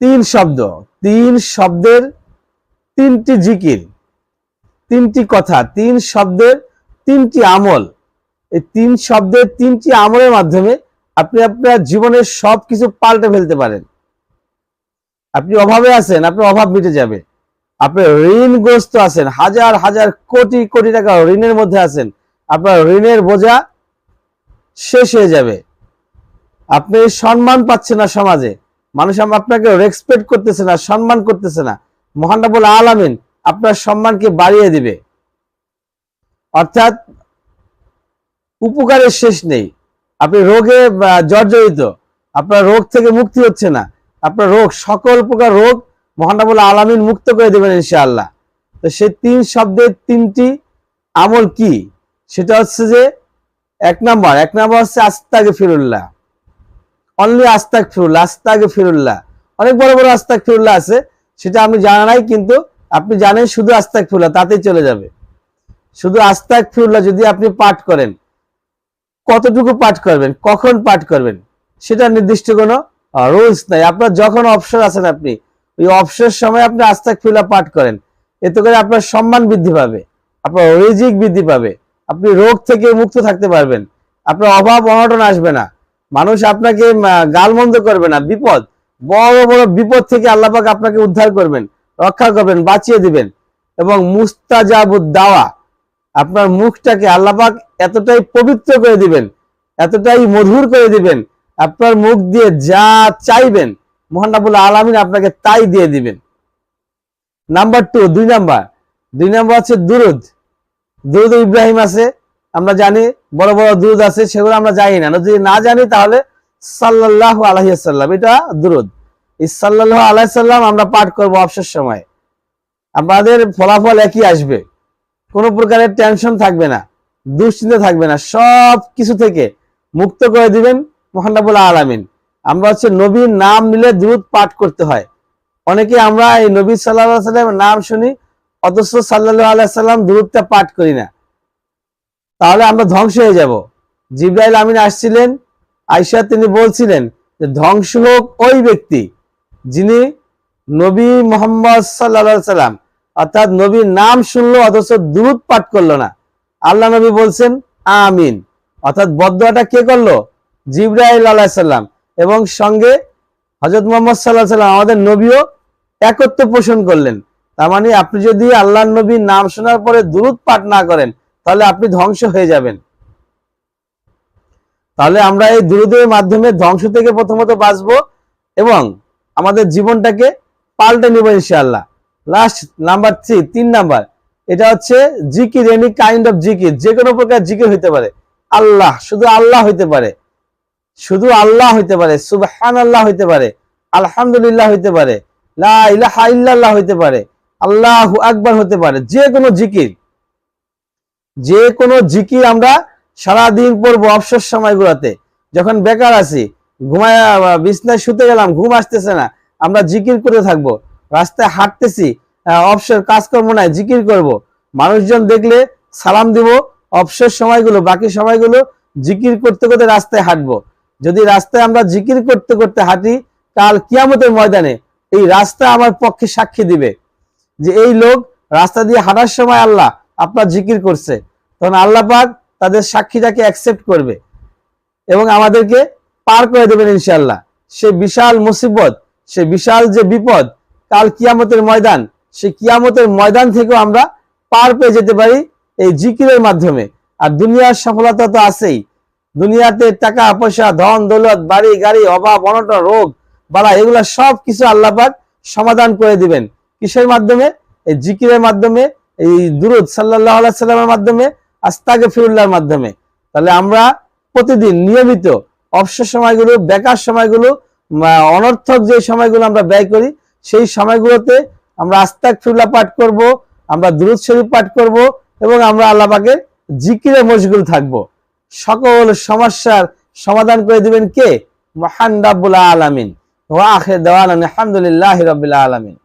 তিন শব্দ। তিন শব্দের তিনটি জিকির, তিনটি কথা, তিন শব্দের তিনটি আমল। এই তিন শব্দের তিনটি আমলের মাধ্যমে আপনি আপনার জীবনের সব কিছু পাল্টে ফেলতে পারেন। আপনি অভাবে আছেন, আপনার অভাব মিটে যাবে। আপনি ঋণগ্রস্ত আছেন, হাজার হাজার কোটি কোটি টাকা ঋণের মধ্যে আছেন। আপনার ঋণের বোঝা শেষ হয়ে যাবে। আপনি সম্মান পাচ্ছেন না সমাজে। মানুষ আপনাকে রেসপেক্ট করতেছে না, সম্মান করতেছে না। মহান রাব্বুল আলামিন আপনার সম্মানকে বাড়িয়ে দিবে। অর্থাৎ উপকারের শেষ নেই। আপনি রোগে জর্জরিত। আপনার রোগ থেকে মুক্তি হচ্ছে না। আপনার রোগ, সকল প্রকার রোগ মহান রাব্বুল আলামিন মুক্ত করে দেবেন ইনশাআল্লাহ। তো সেই তিন শব্দের তিনটি আমল কি? সেটা হচ্ছে যে, এক নাম্বার এক নাম্বার হচ্ছে আস্তাগে ফিরুল্লাহ অনলি আস্তাক ফিরুল্লাহ আস্তাক ফিরুল্লাহ অনেক বড় বড় আস্তাক ফিরুল্লাহ আছে, সেটা আমি জানা নাই, কিন্তু আপনি জানেন শুধু আস্তাক ফিরুল্লাহ তাতেই চলে যাবে। শুধু আস্তাক ফিরুল্লাহ যদি আপনি পাঠ করেন, কতটুকু পাঠ করবেন, কখন পাঠ করবেন, সেটা নির্দিষ্ট কোনো রুলস নাই। আপনার যখন অবসর আছেন আপনি, ওই অবসর সময় আপনি আস্তাক ফিরুল্লাহ পাঠ করেন। এতে করে আপনার সম্মান বৃদ্ধি পাবে, আপনার রিজিক বৃদ্ধি পাবে। আপনি রোগ থেকে মুক্ত থাকতে পারবেন। আপনার অভাব অনটন আসবে না। মানুষ আপনাকে গালমন্দ করবে না, বিপদ। বড় বড় বিপদ থেকে আল্লাপাক আপনাকে উদ্ধার করবেন, রক্ষা করবেন, বাঁচিয়ে দিবেন। এবং মুস্তাজাবুদ দাওয়া আপনার মুখটাকে আল্লাপাক এতটাই পবিত্র করে দিবেন, এতটাই মধুর করে দিবেন, আপনার মুখ দিয়ে যা চাইবেন মোহান্নাবুল আলমিন আপনাকে তাই দিয়ে দিবেন। নাম্বার টু দুই নাম্বার। দুই নাম্বার হচ্ছে দুরুদ। দুরুদ ইব্রাহিম আছে আমরা জানি বড় বড় দুরুদ আছে, সেগুলো আমরা জানি না। যদি না জানি তাহলে সাল্লাহ আলহিসাল্লাম এটা দুরুদ। এই সাল্লাহ আলাইসাল্লাম আমরা পাঠ করব অবসর সময়। আমাদের ফলাফল একই আসবে। কোনো প্রকারের টেনশন থাকবে না, দুশ্চিন্তা থাকবে না, সব কিছু থেকে মুক্ত করে দিবেন মোহান্নাবুল আলামিন। আমরা হচ্ছে নবীর নাম নিলে দ্রুত পাঠ করতে হয়। অনেকে আমরা এই নবী সাল্লাহ সাল্লামের নাম শুনি, অথচ সাল্লাহ আলাইসাল্লাম দূরত্বটা পাঠ করি না। তাহলে আমরা ধ্বংস হয়ে যাব। জিব্রাইল আমিন আসছিলেন আয়সা তিনি বলছিলেন যে ধ্বংস হোক ওই ব্যক্তি যিনি নবী মোহাম্মদ সাল্লা সাল্লাম, অর্থাৎ নবীর নাম শুনলো, অথচ দূরত পাঠ করল না। আল্লাহ নবী বলছেন, আমিন। অর্থাৎ বদয়াটা কে করল? জিব্রাইল আলাহ সাল্লাম এবং সঙ্গে হজরত মোহাম্মদ সাল্লাহ সাল্লাম, আমাদের নবীও একত্র পোষণ করলেন। তার মানে আপনি যদি আল্লাহ নবীর নাম শোনার পরে দূরত পাঠ না করেন তাহলে আপনি ধ্বংস হয়ে যাবেন। তাহলে আমরা এই দুরুদের মাধ্যমে ধ্বংস থেকে প্রথমত বাঁচবো এবং আমাদের জীবনটাকে পাল্টে নিব ইনশাআল্লাহ। লাস্ট নাম্বার থ্রি তিন নাম্বার এটা হচ্ছে জিকির এনি কাইন্ড অফ জিকির যে কোনো প্রকার জিকির হইতে পারে। আল্লাহ, শুধু আল্লাহ হইতে পারে। শুধু আল্লাহ হইতে পারে সুবহান আল্লাহ হইতে পারে, আলহামদুলিল্লাহ হইতে পারে, লা ইলাহা ইল্লাল্লাহ হইতে পারে, আল্লাহু আকবার হতে পারে যে কোনো জিকির। যে কোনো জিকির আমরা সারাদিন পড়ব অবসর সময়গুলোতে। যখন বেকার আছি, ঘুমায় বিছনায় শুতে গেলাম, ঘুম আসতেছে না, আমরা জিকির করে থাকব। রাস্তায় হাঁটতেছি অবসর কাজকর্ম নাই, জিকির করব। মানুষজন দেখলে সালাম দিব, অবসর সময়গুলো, বাকি সময়গুলো জিকির করতে করতে রাস্তায় হাঁটবো। যদি রাস্তায় আমরা জিকির করতে করতে হাঁটি, কাল কিয়ামতের ময়দানে এই রাস্তা আমার পক্ষে সাক্ষী দিবে। যে এই লোক রাস্তা দিয়ে হাঁটার সময় আল্লাহ আপনার জিকির করছে, তখন আল্লাহ পাক তাদের সাক্ষীটাকে অ্যাকসেপ্ট করবে এবং আমাদেরকে পার করে দেবেন ইনশাল্লাহ সে বিশাল মুসিবত, সে বিশাল যে বিপদ, কাল কিয়ামতের ময়দান সেই কিয়ামতের ময়দান থেকেও আমরা পার পেয়ে যেতে পারি এই জিকিরের মাধ্যমে। আর দুনিয়ার সফলতা তো আছেই। দুনিয়াতে টাকা, পয়সা, ধন, দৌলত, বাড়ি, গাড়ি, অভাব, অনটন, রোগ বাড়া এগুলা সব কিছু আল্লাহ পাক সমাধান করে দিবেন। কিসের মাধ্যমে? এই জিকিরের মাধ্যমে এই দুরুদ সাল্লাহ সাল্লামের মাধ্যমে আস্তাকে ফিরুল্লাহর মাধ্যমে। তাহলে আমরা প্রতিদিন নিয়মিত অবসর সময়গুলো, বেকার সময়গুলো অনর্থক যে সময়গুলো আমরা ব্যয় করি, সেই সময়গুলোতে আমরা আস্তাক ফিরুল্লাহ পাঠ করব, আমরা দুরুদ শরীফ পাঠ করব এবং আমরা আল্লাহ পাকের জিকিরে মশগুল থাকব। সকল সমস্যার সমাধান করে দিবেন কে? মহান রাব্বুল আলামিন। ওয়া দাওয়ানা আলহামদুলিল্লাহি রাব্বিল আলামিন।